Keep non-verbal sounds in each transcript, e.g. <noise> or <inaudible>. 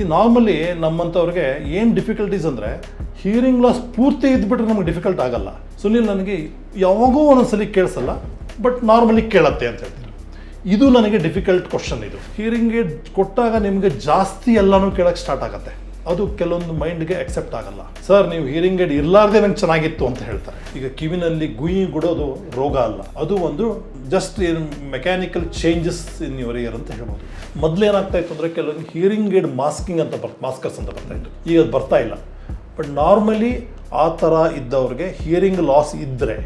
C normally ನಮ್ಮಂಥವ್ರಿಗೆ ಏನು difficulties ಅಂದರೆ ಹಿಯರಿಂಗ್ ಲಾಸ್ ಪೂರ್ತಿ ಇದ್ಬಿಟ್ರೆ ನಮಗೆ ಡಿಫಿಕಲ್ಟ್ ಆಗಲ್ಲ. ಸುನಿಲ್ ನನಗೆ ಯಾವಾಗೂ ಒಂದೊಂದ್ಸಲಿ ಕೇಳಿಸಲ್ಲ ಬಟ್ ನಾರ್ಮಲಿ ಕೇಳತ್ತೆ ಅಂತ ಹೇಳ್ತೀನಿ. ಇದು ನನಗೆ ಡಿಫಿಕಲ್ಟ್ ಕ್ವಶನ್ ಇದು. ಹಿಯರಿಂಗ್ ಏಡ್ ಕೊಟ್ಟಾಗ ನಿಮಗೆ ಜಾಸ್ತಿ ಎಲ್ಲನೂ ಕೇಳೋಕ್ಕೆ ಸ್ಟಾರ್ಟ್ ಆಗುತ್ತೆ. ಅದು ಕೆಲವೊಂದು ಮೈಂಡ್ಗೆ ಅಕ್ಸೆಪ್ಟ್ ಆಗಲ್ಲ. ಸರ್, ನೀವು ಹಿಯರಿಂಗ್ ಏಡ್ ಇರಲಾರ್ದೆ ನಂಗೆ ಚೆನ್ನಾಗಿತ್ತು ಅಂತ ಹೇಳ್ತಾರೆ. ಈಗ ಕಿವಿನಲ್ಲಿ ಗುಯಿ ಗುಡೋದು ರೋಗ ಅಲ್ಲ. ಅದು ಒಂದು ಜಸ್ಟ್ ಏನು mechanical changes in your ear ಅಂತ ಹೇಳ್ಬೋದು. ಮೊದಲು ಏನಾಗ್ತಾ ಇತ್ತು ಅಂದರೆ ಕೆಲವೊಂದು ಹಿಯರಿಂಗ್ ಏಡ್ ಮಾಸ್ಕಿಂಗ್ ಅಂತ ಬರ್ ಮಾಸ್ಕರ್ಸ್ ಅಂತ ಬರ್ತಾ ಇತ್ತು. ಈಗ ಅದು ಬರ್ತಾ ಇಲ್ಲ. ಬಟ್ ನಾರ್ಮಲಿ ಆ ಥರ ಇದ್ದವ್ರಿಗೆ ಹಿಯರಿಂಗ್ ಲಾಸ್ ಇದ್ದರೆ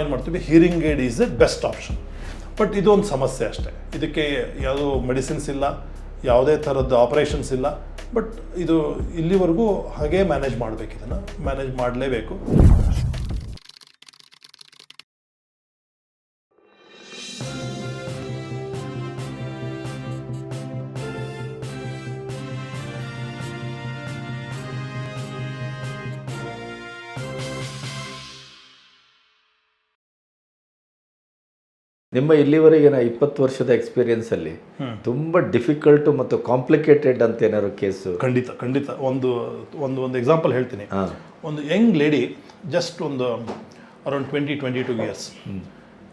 ಏನು ಮಾಡ್ತೀವಿ? Hearing aid is a best option but ಇದೊಂದು ಸಮಸ್ಯೆ ಅಷ್ಟೇ. ಇದಕ್ಕೆ ಯಾವುದೋ ಮೆಡಿಸಿನ್ಸ್ ಇಲ್ಲ, ಯಾವುದೇ ಥರದ್ದು ಆಪರೇಷನ್ಸ್ ಇಲ್ಲ. ಬಟ್ ಇದು ಇಲ್ಲಿವರೆಗೂ ಹಾಗೆ ಮ್ಯಾನೇಜ್ ಮಾಡಬೇಕು ಇದನ್ನು. ಮ್ಯಾನೇಜ್ ಮಾಡಲೇಬೇಕು. ನಿಮ್ಮ ಇಲ್ಲಿವರೆಗಿನ ಇಪ್ಪತ್ತು ವರ್ಷದ ಎಕ್ಸ್ಪೀರಿಯನ್ಸ್ ಅಲ್ಲಿ ತುಂಬಾ ಡಿಫಿಕಲ್ಟ್ ಮತ್ತು ಕಾಂಪ್ಲಿಕೇಟೆಡ್ ಅಂತ ಏನಾದ್ರು ಕೇಸು ಖಂಡಿತ ಖಂಡಿತ. ಒಂದು ಒಂದು ಒಂದು ಎಕ್ಸಾಂಪಲ್ ಹೇಳ್ತೀನಿ. ಒಂದು ಯಂಗ್ ಲೇಡಿ ಜಸ್ಟ್ ಒಂದು around twenty twenty two years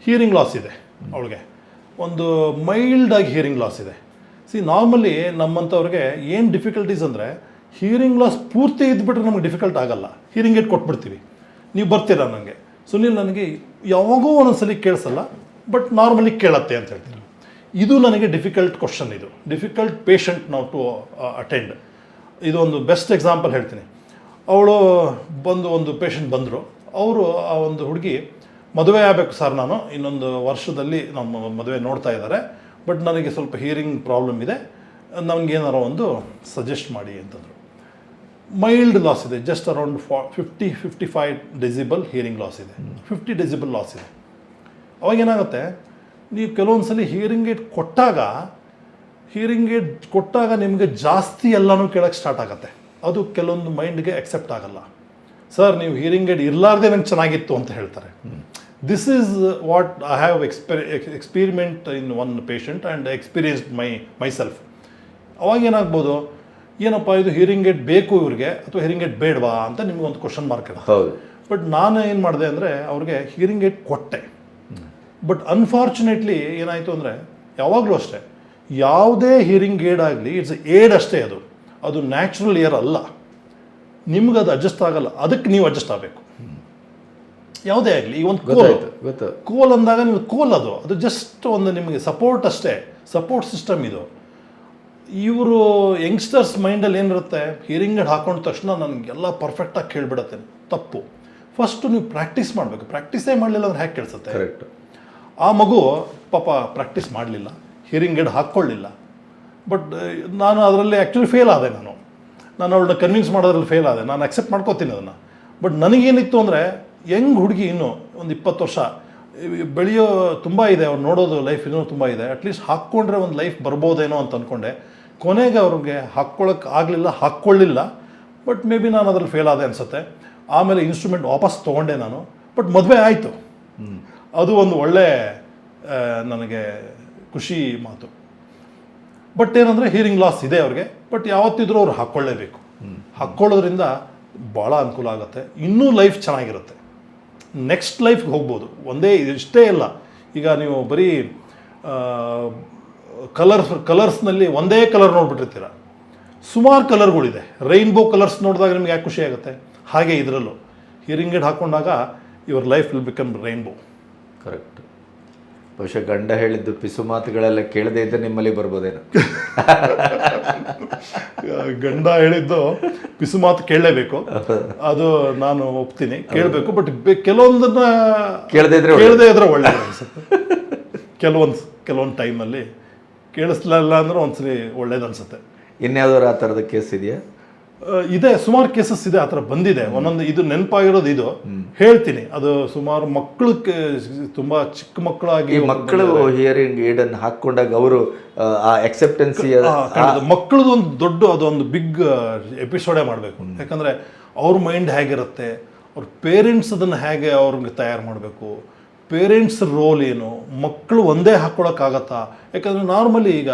hearing loss ಇದೆ ಅವಳಿಗೆ. ಒಂದು ಮೈಲ್ಡಾಗಿ ಹಿಯರಿಂಗ್ ಲಾಸ್ ಇದೆ. ಸಿ ನಾರ್ಮಲಿ ನಮ್ಮಂಥವ್ರಿಗೆ ಏನು ಡಿಫಿಕಲ್ಟೀಸ್ ಅಂದರೆ ಹಿಯರಿಂಗ್ ಲಾಸ್ ಪೂರ್ತಿ ಇದ್ಬಿಟ್ರೆ ನಮಗೆ ಡಿಫಿಕಲ್ಟ್ ಆಗಲ್ಲ. ಹಿಯರಿಂಗ್ ಏಟ್ ಕೊಟ್ಬಿಡ್ತೀವಿ. ನೀವು ಬರ್ತೀರಾ ನನಗೆ ಸುನೀಲ್ ನನಗೆ ಯಾವಾಗೂ ಒಂದೊಂದ್ಸಲಿ ಕೇಳಿಸಲ್ಲ. ಬಟ್ ನಾರ್ಮಲಿ ಕೇಳತ್ತೆ ಅಂತ ಹೇಳ್ತೀನಿ. ಇದು ನನಗೆ ಡಿಫಿಕಲ್ಟ್ ಕ್ವಶನ್ ಇದು. ಡಿಫಿಕಲ್ಟ್ ಪೇಷಂಟ್ ನಾವು ಟು ಅಟೆಂಡ್ ಇದು ಒಂದು ಬೆಸ್ಟ್ ಎಕ್ಸಾಂಪಲ್ ಹೇಳ್ತೀನಿ. ಅವಳು ಬಂದು ಒಂದು ಪೇಷಂಟ್ ಬಂದರು. ಅವರು ಆ ಒಂದು ಹುಡುಗಿ ಮದುವೆ ಆಗಬೇಕು ಸರ್ ನಾನು. ಇನ್ನೊಂದು ವರ್ಷದಲ್ಲಿ ನಮ್ಮ ಮದುವೆ ನೋಡ್ತಾ ಇದ್ದಾರೆ. ಬಟ್ ನನಗೆ ಸ್ವಲ್ಪ ಹಿಯರಿಂಗ್ ಪ್ರಾಬ್ಲಮ್ ಇದೆ. ನನಗೇನಾರೋ ಒಂದು ಸಜೆಸ್ಟ್ ಮಾಡಿ ಅಂತಂದರು. ಮೈಲ್ಡ್ ಲಾಸ್ ಇದೆ. ಜಸ್ಟ್ ಅರೌಂಡ್ ಫಾ fifty fifty five decibel hearing loss ಇದೆ. ಫಿಫ್ಟಿ ಡೆಸಿಬಲ್ ಲಾಸ್ ಇದೆ. ಅವಾಗ ಏನಾಗುತ್ತೆ? ನೀವು ಕೆಲವೊಂದು ಸಲ ಹಿಯರಿಂಗ್ ಏಡ್ ಕೊಟ್ಟಾಗ ಹಿಯರಿಂಗ್ ಏಡ್ ಕೊಟ್ಟಾಗ ನಿಮಗೆ ಜಾಸ್ತಿ ಎಲ್ಲನೂ ಕೇಳೋಕ್ಕೆ ಸ್ಟಾರ್ಟ್ ಆಗುತ್ತೆ. ಅದು ಕೆಲವೊಂದು ಮೈಂಡ್ಗೆ ಅಕ್ಸೆಪ್ಟ್ ಆಗಲ್ಲ. ಸರ್ ನೀವು ಹಿಯರಿಂಗ್ ಏಡ್ ಇರಲಾರ್ದೆ ನಂಗೆ ಚೆನ್ನಾಗಿತ್ತು ಅಂತ ಹೇಳ್ತಾರೆ. This is what I have ಎಕ್ಸ್ಪೆರಿ experiment in one patient and experienced my myself ಅವಾಗ ಏನಾಗ್ಬೋದು? ಏನಪ್ಪ ಇದು ಹಿಯರಿಂಗ್ ಏಡ್ ಬೇಕು ಇವ್ರಿಗೆ ಅಥವಾ ಹಿಯರಿಂಗ್ ಏಡ್ ಬೇಡವಾ ಅಂತ ನಿಮ್ಗೆ ಒಂದು ಕ್ವಶನ್ ಮಾರ್ಕ್ ಇದೆ ಹೌದು. ಬಟ್ ನಾನು ಏನು ಮಾಡಿದೆ ಅಂದರೆ ಅವ್ರಿಗೆ ಹಿಯರಿಂಗ್ ಏಡ್ ಕೊಟ್ಟೆ. ಬಟ್ ಅನ್ಫಾರ್ಚುನೇಟ್ಲಿ ಏನಾಯಿತು ಅಂದರೆ ಯಾವಾಗಲೂ ಅಷ್ಟೇ ಯಾವುದೇ ಹಿಯರಿಂಗ್ ಏಡ್ ಆಗಲಿ ಇಟ್ಸ್ ಏಡ್ ಅಷ್ಟೇ ಅದು. ಅದು ನ್ಯಾಚುರಲ್ ಇಯರ್ ಅಲ್ಲ. ನಿಮ್ಗೆ ಅದು ಅಡ್ಜಸ್ಟ್ ಆಗಲ್ಲ. ಅದಕ್ಕೆ ನೀವು ಅಡ್ಜಸ್ಟ್ ಆಗಬೇಕು. ಯಾವುದೇ ಆಗಲಿ ಈ ಒಂದು ಕೋಲ್. ಗೊತ್ತು. ಕೋಲ್ ಅಂದಾಗ ನೀವು ಕೋಲ್ ಅದು. ಅದು ಜಸ್ಟ್ ಒಂದು ನಿಮಗೆ ಸಪೋರ್ಟ್ ಅಷ್ಟೇ. ಸಪೋರ್ಟ್ ಸಿಸ್ಟಮ್ ಇದು. ಇವರು ಯಂಗ್ಸ್ಟರ್ಸ್ ಮೈಂಡಲ್ಲಿ ಏನಿರುತ್ತೆ ಹಿಯರಿಂಗ್ ಏಡ್ ಹಾಕೊಂಡ ತಕ್ಷಣ ನನಗೆಲ್ಲ ಪರ್ಫೆಕ್ಟಾಗಿ ಕೇಳಿಬಿಡತ್ತೆ. ತಪ್ಪು. ಫಸ್ಟು ನೀವು ಪ್ರಾಕ್ಟೀಸ್ ಮಾಡಬೇಕು. ಪ್ರಾಕ್ಟೀಸೇ ಮಾಡಲಿಲ್ಲ ಅಂದ್ರೆ ಹೇಗೆ ಕೇಳಿಸುತ್ತೆ. ಕರೆಕ್ಟ್ ಆ ಮಗು ಪಾಪ ಪ್ರಾಕ್ಟೀಸ್ ಮಾಡಲಿಲ್ಲ ಹಿಯರಿಂಗ್ ಏಡ್ ಹಾಕ್ಕೊಳ್ಳಿಲ್ಲ. ಬಟ್ ನಾನು ಅದರಲ್ಲಿ ಆ್ಯಕ್ಚುಲಿ ಫೇಲ್ ಆದೆ ನಾನು. ನಾನು ಅವಳನ್ನ ಕನ್ವಿನ್ಸ್ ಮಾಡೋದ್ರಲ್ಲಿ ಫೇಲ್ ಆದೆ. ನಾನು ಅಕ್ಸೆಪ್ಟ್ ಮಾಡ್ಕೋತೀನಿ ಅದನ್ನು. ಬಟ್ ನನಗೇನಿತ್ತು ಅಂದರೆ, ಯಂಗ್ ಹುಡುಗಿ ಇನ್ನು ಒಂದು ಇಪ್ಪತ್ತು ವರ್ಷ ಬೆಳೆಯೋ ತುಂಬ ಇದೆ, ಅವ್ರು ನೋಡೋದು ಲೈಫ್ ಇನ್ನೂ ತುಂಬ ಇದೆ. ಅಟ್ಲೀಸ್ಟ್ ಹಾಕ್ಕೊಂಡ್ರೆ ಒಂದು ಲೈಫ್ ಬರ್ಬೋದೇನೋ ಅಂತ ಅಂದ್ಕೊಂಡೆ ಕೊನೆಗೆ ಅವ್ರಿಗೆ ಹಾಕ್ಕೊಳ್ಳೋಕೆ ಆಗಲಿಲ್ಲ, ಹಾಕ್ಕೊಳ್ಳಿಲ್ಲ. ಬಟ್ ಮೇ ಬಿ ನಾನು ಅದ್ರಲ್ಲಿ ಫೇಲ್ ಆದೆ ಅನಿಸುತ್ತೆ. ಆಮೇಲೆ ಇನ್ಸ್ಟ್ರೂಮೆಂಟ್ ವಾಪಸ್ ತೊಗೊಂಡೆ ನಾನು. ಬಟ್ ಮದುವೆ ಆಯಿತು. ಅದು ಒಂದು ಒಳ್ಳೆ ನನಗೆ ಖುಷಿ ಮಾತು. ಬಟ್ ಏನಂದರೆ ಹೀರಿಂಗ್ ಲಾಸ್ ಇದೆ ಅವ್ರಿಗೆ ಬಟ್ ಯಾವತ್ತಿದ್ರೂ ಅವ್ರು ಹಾಕ್ಕೊಳ್ಳೇಬೇಕು. ಹಾಕ್ಕೊಳ್ಳೋದ್ರಿಂದ ಭಾಳ ಅನುಕೂಲ ಆಗುತ್ತೆ. ಇನ್ನೂ ಲೈಫ್ ಚೆನ್ನಾಗಿರುತ್ತೆ. ನೆಕ್ಸ್ಟ್ ಲೈಫ್ಗೆ ಹೋಗ್ಬೋದು. ಒಂದೇ ಇಷ್ಟೇ ಇಲ್ಲ. ಈಗ ನೀವು ಬರೀ ಕಲರ್ಸ್ ಕಲರ್ಸ್ನಲ್ಲಿ ಒಂದೇ ಕಲರ್ ನೋಡ್ಬಿಟ್ಟಿರ್ತೀರ. ಸುಮಾರು ಕಲರ್ಗಳಿದೆ ರೈನ್ಬೋ ಕಲರ್ಸ್ ನೋಡಿದಾಗ ನಿಮ್ಗೆ ಯಾಕೆ ಖುಷಿ ಆಗುತ್ತೆ? ಹಾಗೆ ಇದರಲ್ಲೂ. Hearing aid ಹಾಕೊಂಡಾಗ your life will become rainbow correct. ಬಹುಶಃ ಗಂಡ ಹೇಳಿದ್ದು ಪಿಸು ಮಾತುಗಳೆಲ್ಲ ಕೇಳದೇ ಇದ್ದರೆ ನಿಮ್ಮಲ್ಲಿ ಬರ್ಬೋದೇನು. <laughs> ಗಂಡ ಹೇಳಿದ್ದು ಪಿಸು ಮಾತು ಕೇಳಲೇಬೇಕು. ಅದು ನಾನು ಒಪ್ತೀನಿ. ಕೇಳಬೇಕು ಬಟ್ ಕೆಲವೊಂದನ್ನ ಕೇಳದೇ ಇದ್ರೆ ಕೇಳದೆ ಇದ್ರೆ ಒಳ್ಳೆ ಕೆಲವೊಂದು ಕೆಲವೊಂದು ಟೈಮಲ್ಲಿ ಕೇಳಿಸ್ಲಿಲ್ಲ ಅಂದ್ರೆ ಒಂದ್ಸಲಿ ಒಳ್ಳೇದು ಅನ್ಸುತ್ತೆ. ಇನ್ಯಾವ್ದಾರು ಆ ಥರದ ಕೇಸ್ ಇದೆಯಾ? ಇದೆ ಸುಮಾರು ಕೇಸಸ್ ಇದೆ ಆ ಥರ ಬಂದಿದೆ. ಒಂದೊಂದು ಇದು ನೆನಪಾಗಿರೋದು ಇದು. ಹೇಳ್ತೀನಿ ಅದು ಸುಮಾರು ಮಕ್ಕಳು ತುಂಬಾ ಚಿಕ್ಕ ಮಕ್ಕಳಾಗಿ ಮಕ್ಕಳು ಹಿಯರಿಂಗ್ ಏಡನ್ನು ಹಾಕ್ಕೊಂಡಾಗ ಅವರು ಆ ಎಕ್ಸೆಪ್ಟೆನ್ಸಿ ಮಕ್ಕಳದು ಒಂದು ದೊಡ್ಡ ಅದೊಂದು ಬಿಗ್ ಎಪಿಸೋಡೇ ಮಾಡಬೇಕು. ಯಾಕಂದರೆ ಅವ್ರ ಮೈಂಡ್ ಹೇಗಿರುತ್ತೆ ಅವ್ರ ಪೇರೆಂಟ್ಸ್ ಅದನ್ನು ಹೇಗೆ ಅವ್ರಿಗೆ ತಯಾರು ಮಾಡಬೇಕು ಪೇರೆಂಟ್ಸ್ ರೋಲ್ ಏನು ಮಕ್ಕಳು ಒಂದೇ ಹಾಕ್ಕೊಳಕ್ಕಾಗತ್ತಾ ಯಾಕಂದರೆ ನಾರ್ಮಲಿ ಈಗ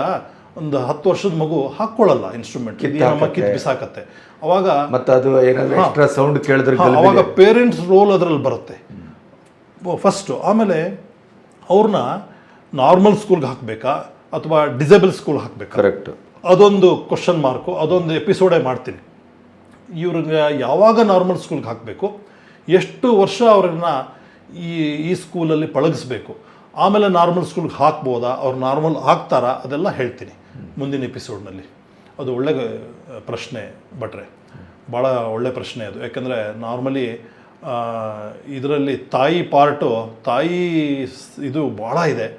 ಒಂದು ಹತ್ತು ವರ್ಷದ ಮಗು ಹಾಕ್ಕೊಳ್ಳಲ್ಲ ಇನ್ಸ್ಟ್ರೂಮೆಂಟ್ ಕಿತ್ತು ಬಿಸಾಕತ್ತೆ. ಅವಾಗ ಮತ್ತೆ ಅದು ಏನಾದ್ರೂ ಸೌಂಡ್ ಕೇಳಿದ್ರೆ ಅವಾಗ ಪೇರೆಂಟ್ಸ್ ರೋಲ್ ಅದರಲ್ಲಿ ಬರುತ್ತೆ. ಫಸ್ಟು ಆಮೇಲೆ ಅವ್ರನ್ನ ನಾರ್ಮಲ್ ಸ್ಕೂಲ್ಗೆ ಹಾಕಬೇಕಾ ಅಥವಾ ಡಿಸೇಬಲ್ ಸ್ಕೂಲ್ ಹಾಕಬೇಕಾ? ಕರೆಕ್ಟ್ ಅದೊಂದು ಕ್ವಶನ್ ಮಾರ್ಕು ಅದೊಂದು ಎಪಿಸೋಡೇ ಮಾಡ್ತೀನಿ. ಇವ್ರಿಗೆ ಯಾವಾಗ ನಾರ್ಮಲ್ ಸ್ಕೂಲ್ಗೆ ಹಾಕಬೇಕು ಎಷ್ಟು ವರ್ಷ ಅವ್ರನ್ನ ಈ ಈ ಸ್ಕೂಲಲ್ಲಿ ಪಳಗಿಸ್ಬೇಕು ಆಮೇಲೆ ನಾರ್ಮಲ್ ಸ್ಕೂಲ್ಗೆ ಹಾಕ್ಬೋದಾ ಅವ್ರು ನಾರ್ಮಲ್ ಹಾಕ್ತಾರಾ ಅದೆಲ್ಲ ಹೇಳ್ತೀನಿ. ಮುಂದಿನ ಎಪಿಸೋಡ್ನಲ್ಲಿ. ಅದು ಒಳ್ಳೆ ಪ್ರಶ್ನೆ ಭಟ್ರೆ. ಭಾಳ ಒಳ್ಳೆ ಪ್ರಶ್ನೆ ಅದು. ಯಾಕಂದರೆ ನಾರ್ಮಲಿ ಇದರಲ್ಲಿ ತಾಯಿ ಪಾರ್ಟು, ತಾಯಿ ಇದು ಭಾಳ ಇದೆ.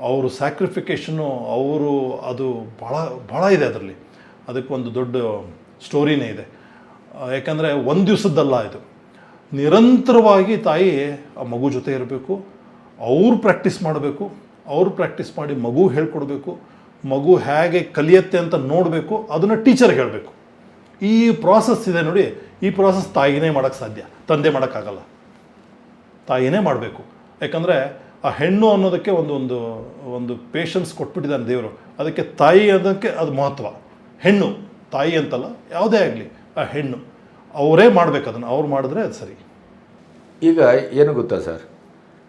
ಅವರು ಸ್ಯಾಕ್ರಿಫಿಕೇಷನ್ನು, ಅವರು ಅದು ಭಾಳ ಭಾಳ ಇದೆ ಅದರಲ್ಲಿ. ಅದಕ್ಕೊಂದು ದೊಡ್ಡ ಸ್ಟೋರಿನೇ ಇದೆ. ಯಾಕಂದರೆ ಒಂದು ದಿವಸದ್ದಲ್ಲ ಇದು. ನಿರಂತರವಾಗಿ ತಾಯಿ ಆ ಮಗು ಜೊತೆ ಇರಬೇಕು. ಅವ್ರು ಪ್ರಾಕ್ಟೀಸ್ ಮಾಡಬೇಕು. ಅವರು ಪ್ರಾಕ್ಟೀಸ್ ಮಾಡಿ ಮಗು ಹೇಳ್ಕೊಡ್ಬೇಕು. ಮಗು ಹೇಗೆ ಕಲಿಯತ್ತೆ ಅಂತ ನೋಡಬೇಕು ಅದನ್ನು ಟೀಚರ್ ಹೇಳಬೇಕು. ಈ ಪ್ರಾಸೆಸ್ ಇದೆ ನೋಡಿ ಈ ಪ್ರಾಸೆಸ್ ತಾಯಿನೇ ಮಾಡೋಕ್ಕೆ ಸಾಧ್ಯ ತಂದೆ ಮಾಡೋಕ್ಕಾಗಲ್ಲ. ತಾಯಿನೇ ಮಾಡಬೇಕು. ಯಾಕಂದರೆ ಆ ಹೆಣ್ಣು ಅನ್ನೋದಕ್ಕೆ ಒಂದು ಒಂದು ಒಂದು ಪೇಷನ್ಸ್ ಕೊಟ್ಬಿಟ್ಟಿದ್ದಾನೆ ದೇವರು. ಅದಕ್ಕೆ ತಾಯಿ ಅನ್ನೋದಕ್ಕೆ ಅದು ಮಹತ್ವ. ಹೆಣ್ಣು ತಾಯಿ ಅಂತಲ್ಲ ಯಾವುದೇ ಆಗಲಿ ಆ ಹೆಣ್ಣು. ಅವರೇ ಮಾಡಬೇಕು ಅದನ್ನು ಅವ್ರು ಮಾಡಿದ್ರೆ ಅದು ಸರಿ. ಈಗ ಏನು ಗೊತ್ತಾ ಸರ್?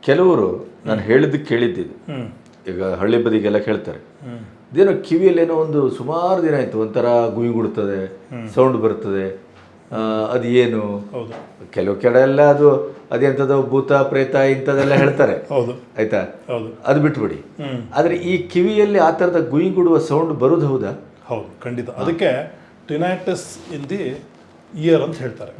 ಕೆಲವರು ನಾನು ಹೇಳಿದ್ದು ಕೇಳಿದ್ದಿದ್ದು. ಹ್ಞೂ ಈಗ ಹಳ್ಳಿ ಬದಿಗೆಲ್ಲ ಕೇಳ್ತಾರೆ. ಇದೇನೋ ಕಿವಿಯಲ್ಲಿ ಏನೋ ಒಂದು ಸುಮಾರು ದಿನ ಆಯಿತು ಒಂಥರ ಗುಯಿಗುಡ್ತದೆ ಸೌಂಡ್ ಬರ್ತದೆ. ಅದು ಏನು? ಹೌದು. ಕೆಲವು ಕಡೆ ಎಲ್ಲ ಅದು ಅದೆಂಥದ್ದು ಭೂತ ಪ್ರೇತ ಇಂಥದ್ದೆಲ್ಲ ಹೇಳ್ತಾರೆ. ಹೌದು. ಆಯ್ತಾ? ಹೌದು. ಅದು ಬಿಟ್ಬಿಡಿ. ಆದರೆ ಈ ಕಿವಿಯಲ್ಲಿ ಆ ಥರದ ಗುಯಿಗುಡುವ ಸೌಂಡ್ ಬರೋದು ಹೌದಾ? ಹೌದು ಖಂಡಿತ. ಅದಕ್ಕೆ ಟಿನಾಟಸ್ ಇನ್ ದಿ ಇಯರ್ ಅಂತ ಹೇಳ್ತಾರೆ.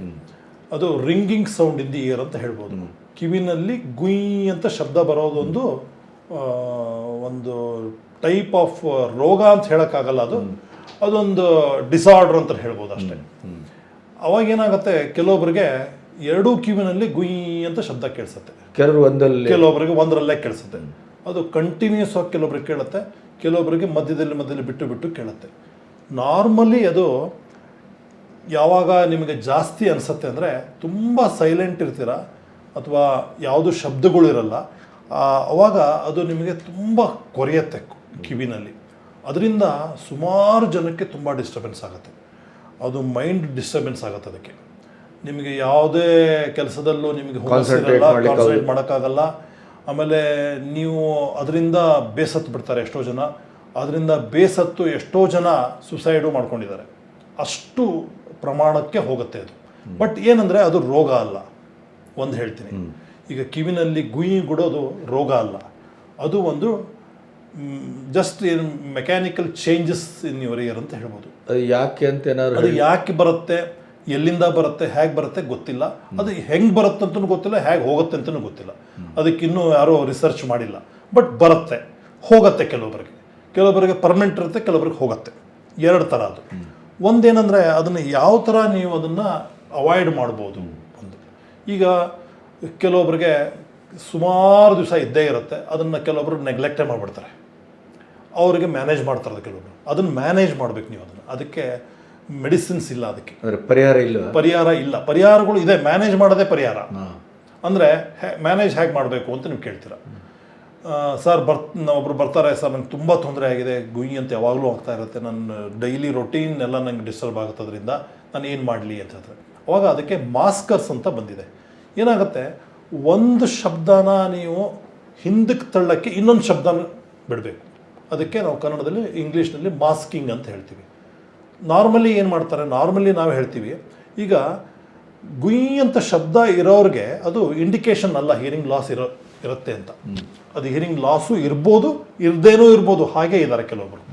ಅದು ringing sound in the ear ಅಂತ ಹೇಳ್ಬೋದು. ಕಿವಿನಲ್ಲಿ ಗುಯಿ ಅಂತ ಶಬ್ದ ಬರೋದೊಂದು ಒಂದು ಟೈಪ್ ಆಫ್ ರೋಗ ಅಂತ ಹೇಳೋಕ್ಕಾಗಲ್ಲ ಅದು. ಅದೊಂದು ಡಿಸಾರ್ಡರ್ ಅಂತ ಹೇಳ್ಬೋದು ಅಷ್ಟೇ. ಅವಾಗ ಏನಾಗುತ್ತೆ ಕೆಲವೊಬ್ಬರಿಗೆ ಎರಡೂ ಕಿವಿನಲ್ಲಿ ಗುಯ್ ಅಂತ ಶಬ್ದ ಕೇಳಿಸುತ್ತೆ. ಕೆಲವರು ಒಂದಲ್ಲಿ ಕೆಲವೊಬ್ಬರಿಗೆ ಒಂದರಲ್ಲೇ ಕೇಳಿಸುತ್ತೆ. ಅದು ಕಂಟಿನ್ಯೂಸ್ ಆಗಿ ಕೆಲವೊಬ್ರಿಗೆ ಕೇಳುತ್ತೆ ಕೆಲವೊಬ್ಬರಿಗೆ ಮಧ್ಯದಲ್ಲಿ ಮಧ್ಯದಲ್ಲಿ ಬಿಟ್ಟು ಬಿಟ್ಟು ಕೇಳುತ್ತೆ. ನಾರ್ಮಲಿ ಅದು ಯಾವಾಗ ನಿಮಗೆ ಜಾಸ್ತಿ ಅನಿಸುತ್ತೆ ಅಂದರೆ ತುಂಬ ಸೈಲೆಂಟ್ ಇರ್ತೀರ ಅಥವಾ ಯಾವುದು ಶಬ್ದಗಳಿರಲ್ಲ ಆ, ಅವಾಗ ಅದು ನಿಮಗೆ ತುಂಬ ಕೊರೆಯುತ್ತೆ ಕಿವಿನಲ್ಲಿ. ಅದರಿಂದ ಸುಮಾರು ಜನಕ್ಕೆ ತುಂಬ ಡಿಸ್ಟರ್ಬೆನ್ಸ್ ಆಗುತ್ತೆ. ಅದು ಮೈಂಡ್ ಡಿಸ್ಟರ್ಬೆನ್ಸ್ ಆಗುತ್ತೆ ಅದಕ್ಕೆ. ನಿಮಗೆ ಯಾವುದೇ ಕೆಲಸದಲ್ಲೂ ನಿಮಗೆ ಕಾನ್ಸಂಟ್ರೇಟ್ ಮಾಡೋಕ್ಕಾಗಲ್ಲ. ಆಮೇಲೆ ನೀವು ಅದರಿಂದ ಬೇಸತ್ತು ಬಿಡ್ತಾರೆ ಎಷ್ಟೋ ಜನ. ಅದರಿಂದ ಬೇಸತ್ತು ಎಷ್ಟೋ ಜನ ಸುಸೈಡು ಮಾಡ್ಕೊಂಡಿದ್ದಾರೆ. ಅಷ್ಟು ಪ್ರಮಾಣಕ್ಕೆ ಹೋಗುತ್ತೆ ಅದು. ಬಟ್ ಏನಂದರೆ ಅದು ರೋಗ ಅಲ್ಲ. ಒಂದು ಹೇಳ್ತೀನಿ. ಈಗ ಕಿವಿನಲ್ಲಿ ಗುಯಿ ಗುಡೋದು ರೋಗ ಅಲ್ಲ. ಅದು ಒಂದು ಜಸ್ಟ್ ಏನು mechanical changes in your ear ಅಂತ ಹೇಳ್ಬೋದು. ಯಾಕೆ ಅಂತ ಏನಾದ್ರು ಅದು ಯಾಕೆ ಬರುತ್ತೆ ಎಲ್ಲಿಂದ ಬರುತ್ತೆ ಹೇಗೆ ಬರುತ್ತೆ ಗೊತ್ತಿಲ್ಲ. ಅದು ಹೆಂಗೆ ಬರುತ್ತೆ ಅಂತಲೂ ಗೊತ್ತಿಲ್ಲ ಹೇಗೆ ಹೋಗುತ್ತೆ ಅಂತಲೂ ಗೊತ್ತಿಲ್ಲ. ಅದಕ್ಕೆ ಇನ್ನೂ ಯಾರೂ ರಿಸರ್ಚ್ ಮಾಡಿಲ್ಲ. ಬಟ್ ಬರುತ್ತೆ ಹೋಗುತ್ತೆ ಕೆಲವೊಬ್ಬರಿಗೆ. ಕೆಲವೊಬ್ಬರಿಗೆ ಪರ್ಮನೆಂಟ್ ಇರುತ್ತೆ ಕೆಲವೊಬ್ಬರಿಗೆ ಹೋಗುತ್ತೆ. ಎರಡು ಥರ ಅದು. ಒಂದೇನೆಂದರೆ ಅದನ್ನು ಯಾವ ಥರ ನೀವು ಅದನ್ನು ಅವಾಯ್ಡ್ ಮಾಡ್ಬೋದು. ಒಂದು. ಈಗ ಕೆಲವೊಬ್ಬರಿಗೆ ಸುಮಾರು ದಿವಸ ಇದ್ದೇ ಇರುತ್ತೆ. ಅದನ್ನು ಕೆಲವೊಬ್ಬರು ನೆಗ್ಲೆಕ್ಟೇ ಮಾಡಿಬಿಡ್ತಾರೆ. ಅವರಿಗೆ ಮ್ಯಾನೇಜ್ ಮಾಡ್ತಾರೆ ಕೆಲವೊಬ್ರು. ಅದನ್ನು ಮ್ಯಾನೇಜ್ ಮಾಡಬೇಕು ನೀವು ಅದನ್ನು. ಅದಕ್ಕೆ ಮೆಡಿಸಿನ್ಸ್ ಇಲ್ಲ ಅದಕ್ಕೆ. ಅಂದ್ರೆ ಪರಿಹಾರ ಇಲ್ಲ ಪರಿಹಾರ ಇಲ್ಲ. ಪರಿಹಾರಗಳು ಇದೆ. ಮ್ಯಾನೇಜ್ ಮಾಡೋದೇ ಪರಿಹಾರ. ಅಂದರೆ ಮ್ಯಾನೇಜ್ ಹೇಗೆ ಮಾಡಬೇಕು ಅಂತ ನೀವು ಕೇಳ್ತೀರ. ಸರ್ ಬರ್ ಒಬ್ರು ಬರ್ತಾರೆ ಸರ್ ನಂಗೆ ತುಂಬ ತೊಂದರೆ ಆಗಿದೆ. ಗುಯಿ ಅಂತ ಯಾವಾಗಲೂ ಆಗ್ತಾ ಇರುತ್ತೆ. ನನ್ನ ಡೈಲಿ ರೊಟೀನ್ ಎಲ್ಲ ನಂಗೆ ಡಿಸ್ಟರ್ಬ್ ಆಗುತ್ತೆ ಅದರಿಂದ ನಾನು ಏನು ಮಾಡಲಿ? ಅಂತ ಹೇಳ್ತಾರೆ ಅವಾಗ ಅದಕ್ಕೆ ಮಾಸ್ಕರ್ಸ್ ಅಂತ ಬಂದಿದೆ. ಏನಾಗುತ್ತೆ? ಒಂದು ಶಬ್ದನ ನೀವು ಹಿಂದಕ್ಕೆ ತಳ್ಳಕ್ಕೆ ಇನ್ನೊಂದು ಶಬ್ದನ ಬಿಡಬೇಕು. ಅದಕ್ಕೆ ನಾವು ಕನ್ನಡದಲ್ಲಿ ಇಂಗ್ಲೀಷ್ನಲ್ಲಿ ಮಾಸ್ಕಿಂಗ್ ಅಂತ ಹೇಳ್ತೀವಿ. ನಾರ್ಮಲಿ ಏನು ಮಾಡ್ತಾರೆ? ನಾರ್ಮಲಿ ನಾವು ಹೇಳ್ತೀವಿ ಈಗ ಗುಯಿ ಅಂತ ಶಬ್ದ ಇರೋರಿಗೆ ಅದು ಇಂಡಿಕೇಶನ್ ಅಲ್ಲ ಹಿಯರಿಂಗ್ ಲಾಸ್ ಇರೋ ಇರುತ್ತೆ ಅಂತ. ಅದು ಹಿಯರಿಂಗ್ ಲಾಸು ಇರ್ಬೋದು ಇರದೇನೂ ಇರ್ಬೋದು ಹಾಗೆ ಇದ್ದಾರೆ ಕೆಲವೊಬ್ಬರು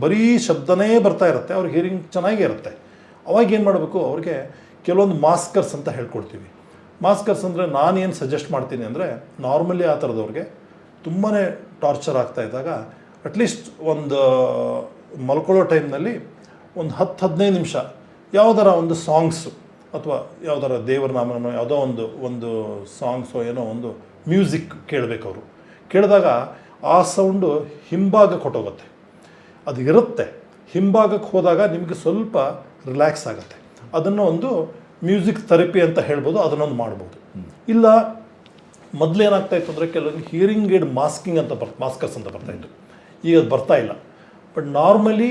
ಬರೀ ಶಬ್ದನೇ ಬರ್ತಾ ಇರುತ್ತೆ ಅವ್ರಿಗೆ ಹಿಯರಿಂಗ್ ಚೆನ್ನಾಗೇ ಇರುತ್ತೆ. ಅವಾಗ ಏನು ಮಾಡಬೇಕು? ಅವ್ರಿಗೆ ಕೆಲವೊಂದು ಮಾಸ್ಕರ್ಸ್ ಅಂತ ಹೇಳ್ಕೊಡ್ತೀವಿ. ಮಾಸ್ಕರ್ಸ್ ಅಂದರೆ ನಾನೇನು ಸಜೆಸ್ಟ್ ಮಾಡ್ತೀನಿ ಅಂದರೆ ನಾರ್ಮಲಿ ಆ ಥರದವ್ರಿಗೆ ತುಂಬಾ ಟಾರ್ಚರ್ ಆಗ್ತಾ ಇದ್ದಾಗ ಅಟ್ಲೀಸ್ಟ್ ಒಂದು ಮಲ್ಕೊಳ್ಳೋ ಟೈಮ್ನಲ್ಲಿ ಒಂದು ಹತ್ತು ಹದಿನೈದು ನಿಮಿಷ ಯಾವುದರ ಒಂದು ಸಾಂಗ್ಸು ಅಥವಾ ಯಾವುದರ ದೇವರ ನಾಮನೋ ಯಾವುದೋ ಒಂದು ಒಂದು ಸಾಂಗ್ಸೋ ಏನೋ ಒಂದು ಮ್ಯೂಸಿಕ್ ಕೇಳಬೇಕು ಅವರು. ಕೇಳಿದಾಗ ಆ ಸೌಂಡು ಹಿಂಭಾಗಕ್ಕೆ ಹೊಟ್ಟೋಗುತ್ತೆ ಅದು ಇರುತ್ತೆ. ಹಿಂಭಾಗಕ್ಕೆ ಹೋದಾಗ ನಿಮಗೆ ಸ್ವಲ್ಪ ರಿಲ್ಯಾಕ್ಸ್ ಆಗುತ್ತೆ. ಅದನ್ನು ಒಂದು ಮ್ಯೂಸಿಕ್ ಥೆರಪಿ ಅಂತ ಹೇಳ್ಬೋದು, ಅದನ್ನೊಂದು ಮಾಡ್ಬೋದು. ಇಲ್ಲ, ಮೊದಲು ಏನಾಗ್ತಾ ಇತ್ತು ಅಂದರೆ ಕೆಲವೊಂದು ಹಿಯರಿಂಗ್ ಏಡ್ ಮಾಸ್ಕಿಂಗ್ ಅಂತ ಬರ್ ಮಾಸ್ಕರ್ಸ್ ಅಂತ ಬರ್ತಾ ಇತ್ತು. ಈಗ ಅದು ಬರ್ತಾ ಇಲ್ಲ. ಬಟ್ ನಾರ್ಮಲಿ